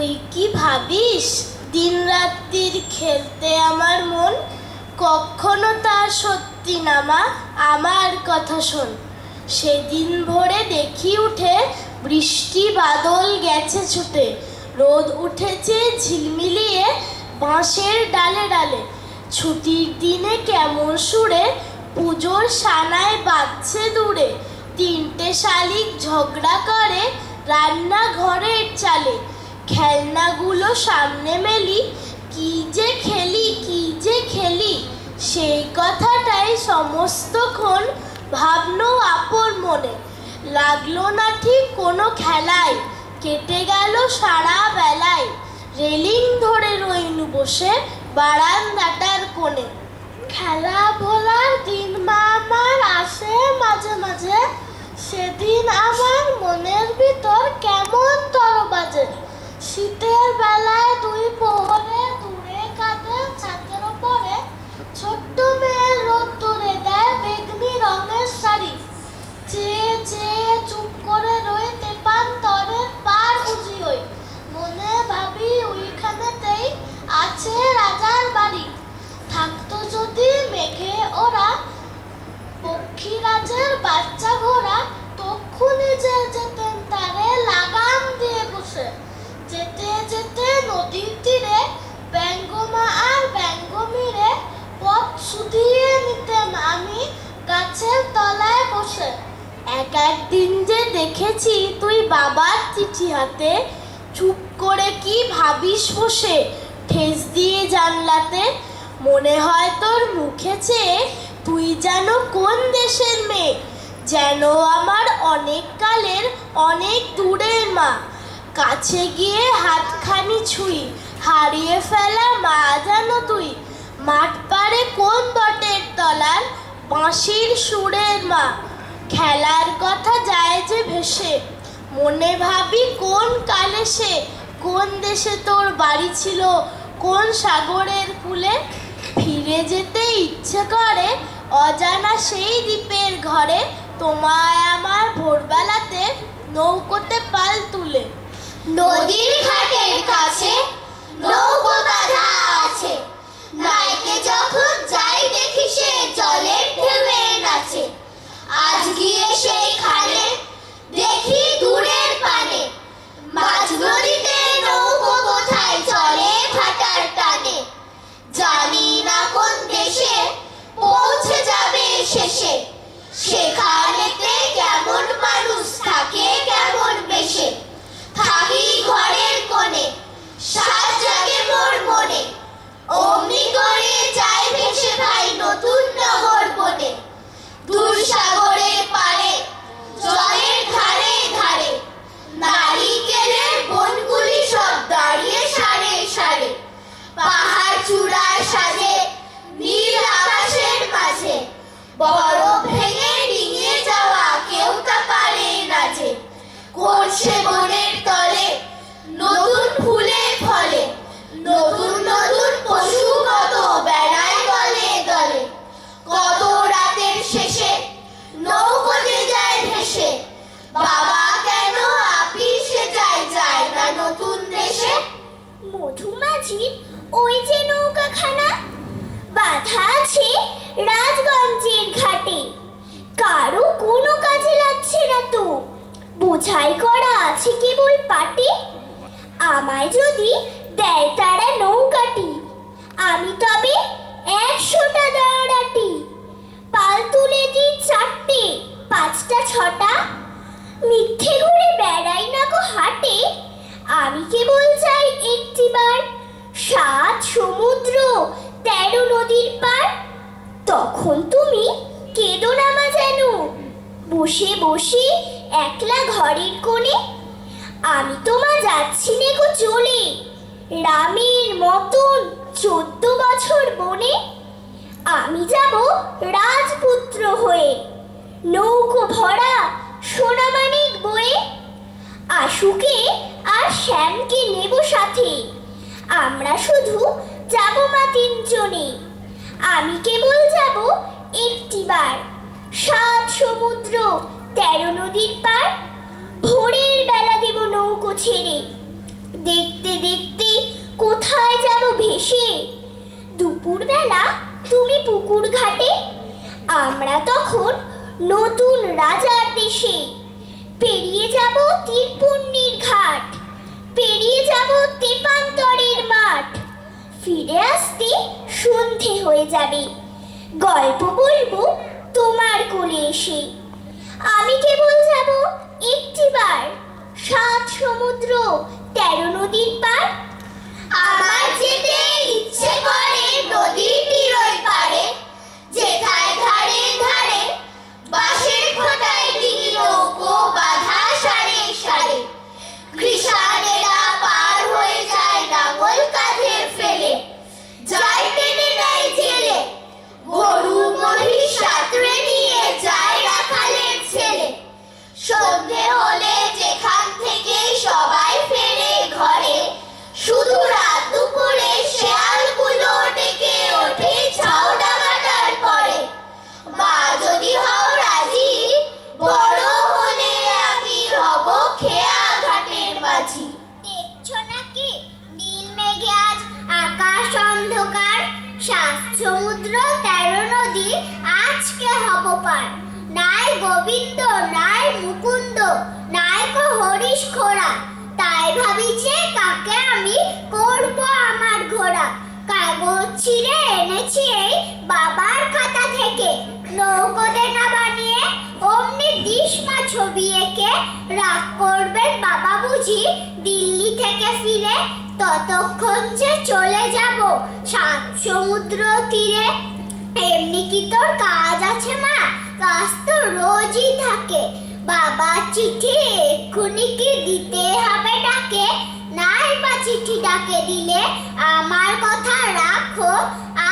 তুই কি ভাবিস? দিন রাত্রির খেলতে আমার মন কখনো তা সত্যি না, মা। আমার কথা শোন। সেদিন ভোরে দেখি উঠে বৃষ্টি বাদল গেছে ছুটে। রোদ উঠেছে ঝিলমিলিয়ে বাঁশের ডালে ডালে। ছুটির দিনে কেমন সুরে পুজোর সানায় বাজছে দূরে। তিনটে শালিক ঝগড়া করে রান্নাঘরের চালে। খেলনাগুলো সামনে মেলি, কি যে খেলি, কি যে খেলি, সেই কথাটাই সমস্তক্ষণ ভাবলো আপন মনে। লাগল না ঠিক কোনো খেলায় কেটে গেল সারা বেলায়। রেলিং ধরে রইনু বসে বারান্দাটার কোণে। খেলা ভোলার দিন মা আমার আসে মাঝে মাঝে। সেদিন আমার মনের ভিতর কেমন তর বাজে শীতের বেলায় দুই পোহরে দূরে কাঁদে ছাদের ওপরে ছোট্ট মেয়ের রোদ দূরে দেয় বেগনি রঙের শাড়ি। চেয়ে চেয়ে চুপ করে রয়ে তেপান্তরের পার বুঝি ওই মনে ভাবি ওইখানেতেই আছে রাজার বাড়ি। থাকতো যদি মেঘে ওরা, পক্ষীরাজের বাচ্চা ঘোড়া, তক্ষুনি যে যেতেন তারে লাগাম দিয়ে বসে। যেতে যেতে নদীর তীরে ব্যঙ্গমা আর ব্যঙ্গমীরে পথ শুধিয়ে নিতেন আমি গাছের তলায় বসে। এক একদিন যে দেখেছি তুই বাবার চিঠি হাতে, চুপ করে কি ভাবিস বসে ঠেস দিয়ে জানলাতে? মনে হয় তোর মুখে চেয়ে তুই যেন কোন দেশের মেয়ে, যেন আমার অনেক কালের অনেক দূরের মা। কাছে গিয়ে হাতখানি ছুঁই, হারিয়ে ফেলা মা জানো তুই। মাঠ পাড়ে কোন বটের তলার? বাঁশির সুরের মা। খেলার কথা যায় যে ভেসে, মনে ভাবি কোন কালে সে, কোন দেশে তোর বাড়ি ছিল, কোন সাগরের কূলে ফিরে যেতে ইচ্ছে করে অজানা সেই দ্বীপের ঘরে, তোমায় আমার ভোরবেলাতে নৌকোতে পাল তুলে। নদীর ঘাটের কাছে নৌকো বাঁধা বোঝাই করা আছে কেবল পাটি? আমায় যদি দেয় তারা নৌকাটি, আমি তবে একশোটা দৌড়াটি। পাল তুলে দিই চারটে, পাঁচটা ছটা। মিথ্যে ঘুরে বেড়াই না গো হাটে, আমি কেবল চাই একটিবার। সাত সমুদ্র, তেরো নদীর পার। তখন তুমি কেঁদো না মা যেন। বসে বসে একলা ঘরের কোণে? আমি তোমা যাচ্ছি নে গো চলে। রামের মতন চোদ্দ বছর বনে। আমি যাব রাজপুত্র হয়ে। নৌকো ভরা সোনামানিক বয়ে। আশুকে আর শ্যামকে নেব সাথে। আমরা শুধু যাব মা তিনজনে। আমি কেবল যাব একটিবার। সাত সমুদ্র তেরো নদীর পার, ভোরের বেলা দেব নৌকো ছেড়ে। দেখতে দেখতে কোথায় যাব ভেসে? দুপুরবেলা তুমি পুকুর ঘাটে, আমরা তখন নতুন রাজার দেশে। পেরিয়ে যাব তীরপুণ্যির ঘাট, পেরিয়ে যাব তেপান্তরের মাঠ। ফিরে আসতে সন্ধে হয়ে যাবে। গল্প বলব তোমার কোলে এসে। আমি কেবল যাব একটিবার। সাত সমুদ্র তেরো নদীর পার নাই গোবিন্দ, নাই মুকুন্দ, নাই কো হরিশ খোড়া তাই ভাবিছে কাকে আমি করব আমার ঘোড়া। কাগজ ছিঁড়ে এনেছি এই বাবার খাতা থেকে। নৌকোতে না বানিয়ে অমনি দিশমা ছবি এঁকে রাগ করবেন বাবা বুঝি। দিল্লি থেকে ফিরে ততক্ষণ যে চলে যাব সাত সমুদ্র তীরে। এমনি কি তোর কাজ আছে মা? কাজ তো রোজই থাকে। বাবা চিঠি এক্ষুনি কি দিতে হবে ডাকে। নাই বা চিঠি ডাকে দিলে আমার কথা রাখো।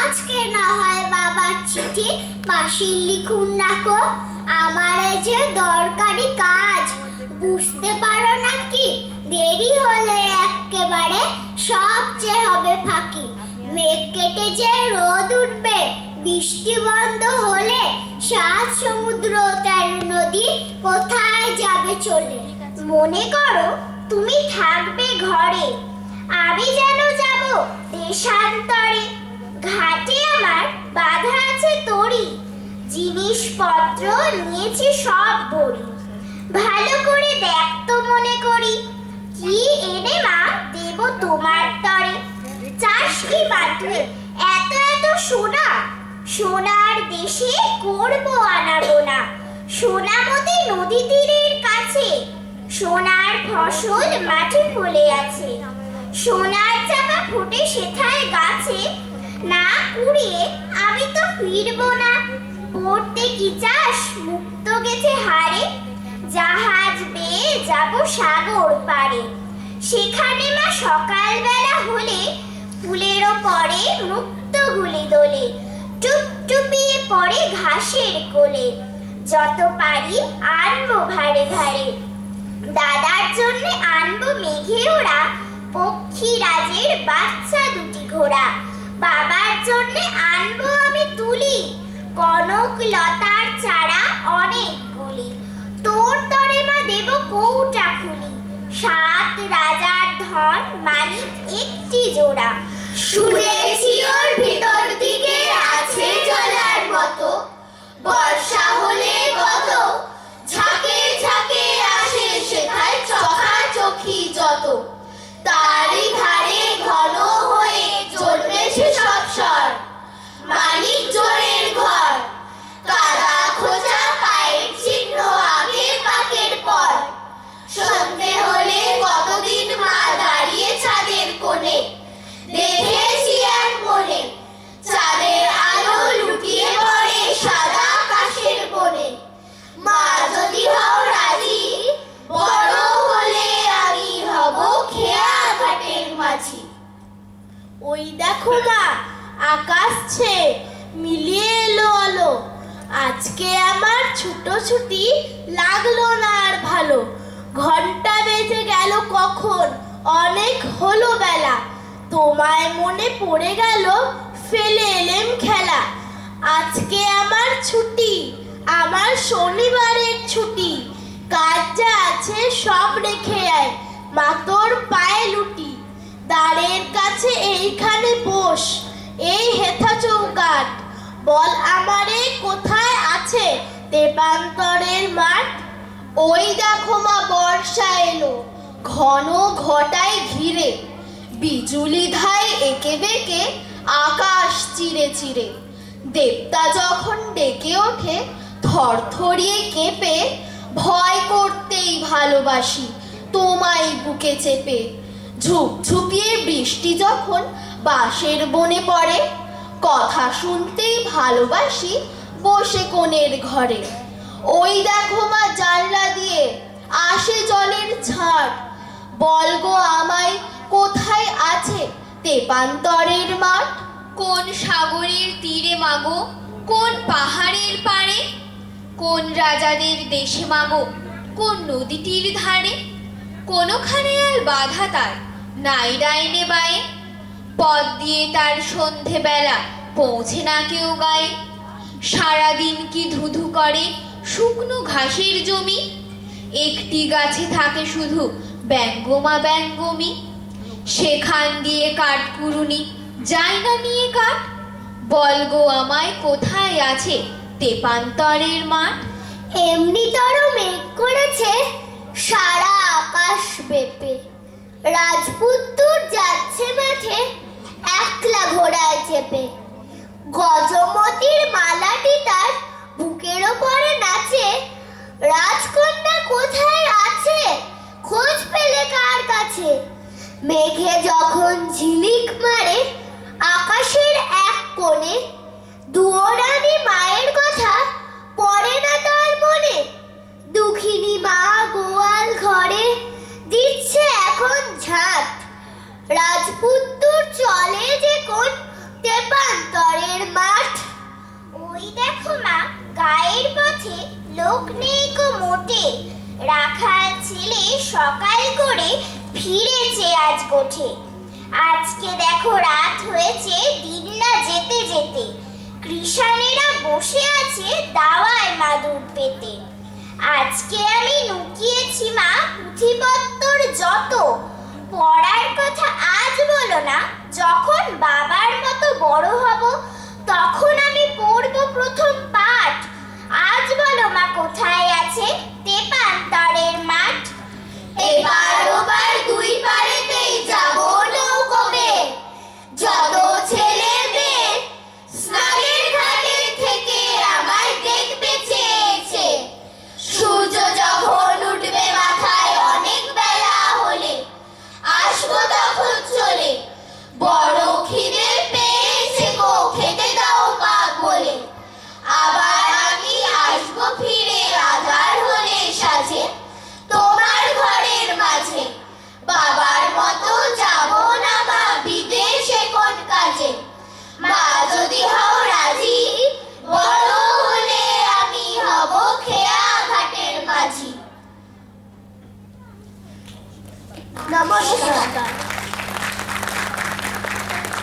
আজকে না হয় বাবার চিঠি বাসির লিখুন রাখো। আমার যে দরকারি কাজ, বুঝতে পারো নাকি? দেরি হলে একেবারে সবচেয়ে হবে ফাঁকি। মেঘ কেটে যে রোদ উঠবে বৃষ্টি বন্ধ হলে সাত সমুদ্র তেরো নদী কোথায় যাবে চলে? মনে করো তুমি থাকবে ঘরে। আমি যেন যাব দেশান্তরে। ঘাটে আমার বাধা আছে তরি। জিনিসপত্র নিয়েছি সব বড়ি। ভালো করে দেখ তো মনে করি। কি এনে মা দেব তোমার তরে? চাষ কি বাটুয়ে এত এত সোনা সোনার দেশে করব আনাগোনা। সোনামতি নদী তীরের কাছে, সোনার ফসল মাঠে ফলে আছে। সোনার চাপা ফুটে সেথায় গাছে, না কুড়িয়ে আমি তো ফিরবো না। পড়তে কি চাস? মুক্ত গেছে হারে। জাহাজ বেয়ে যাব সাগর পারে সেখানে মা সকালবেলা হলে ফুলেরও পরে মুক্ত গুলি দোলে। টুপটুপিয়ে পড়ে ঘাসের কোলে। যত পারি আনব ভারে ভারে দাদার জন্য আনব মেঘে ওরা পক্ষী রাজের বাচ্চা দুটি ঘোড়া। বাবার জন্য আনব আমি তুলি, কনক লতার চারা অনেকগুলি তোর তরে মা দেব কৌটা খুলি, সাত রাজার ধন মানিক একটি জোড়া। শুনেছি ওর ভিতর আছে মতো বর্ষা হলে অনেক হলো বেলা। তোমায় মনে পড়ে গেল ফেলে এলেম খেলা। আজকে আমার ছুটি, আমার শনিবারের ছুটি। কাজ যা আছে সব রেখে আয়, মা তোর পায়ে লুটি। দ্বারের কাছে এইখানে বস, এই হেথা চৌকাট বল আমারে কোথায় আছে তেপান্তরের মাঠ? ওই দেখো মা বর্ষা এলো ঘন ঘটায় ঘিরে, বিজুলি ধায় একে বেঁকে আকাশ চিরে চিরে। দেবতা যখন ডেকে ওঠে, থরথরিয়ে কেঁপে, ভয় করতেই ভালোবাসি, তোমায় বুকে চেপে। ঝুপঝুপিয়ে বৃষ্টি যখন বাঁশের বনে পড়ে, কথা শুনতেই ভালোবাসি বসে কোণের ঘরে। ওই দেখো মা জানলা দিয়ে, আসে জলের ঝাড় বলগো আমায়, কোথায় আছে তেপান্তরের মাঠ? কোন সাগরের তীরে মাগো, কোন পাহাড়ের পাড়ে? কোন রাজাদের দেশে মাগো, কোন নদীটির ধারে? কোনখানে আর বাধা তার নাই ডাইনে বায়ে? পথ দিয়ে তার সন্ধেবেলা পৌঁছে না কেউ গায়ে? সারাদিন কি ধুধু করে শুকনো ঘাসের জমি? একটি গাছে থাকে শুধু ব্যঙ্গমা ব্যঙ্গমি, সেখান দিয়ে কাঠ কুরুনি যাই না নিয়ে কাঠ। বল গো আমায়, কোথায় আছে তেপান্তরের মাঠ? এমনি তর মেঘ করেছে মা গায়ের পথে লোক নেই কো মোটে। রাখাল ছেলে সকাল করে ফিরেছে আজ গোঠে আজকে দেখো রাত হয়েছে দিন না যেতে যেতে। কৃষানেরা বসে আছে দাওয়ায় মাদুর পেতে। আজকে আমি লুকিয়েছি মা পুঁথিপত্তর যত। পড়ার কথা আজ বলো না, যখন বাবার মতো বড় হব তখন আমি পড়ব প্রথম পাঠ। আজ বলো মা কোথায় আছে? তেপান্তরের মাঠ।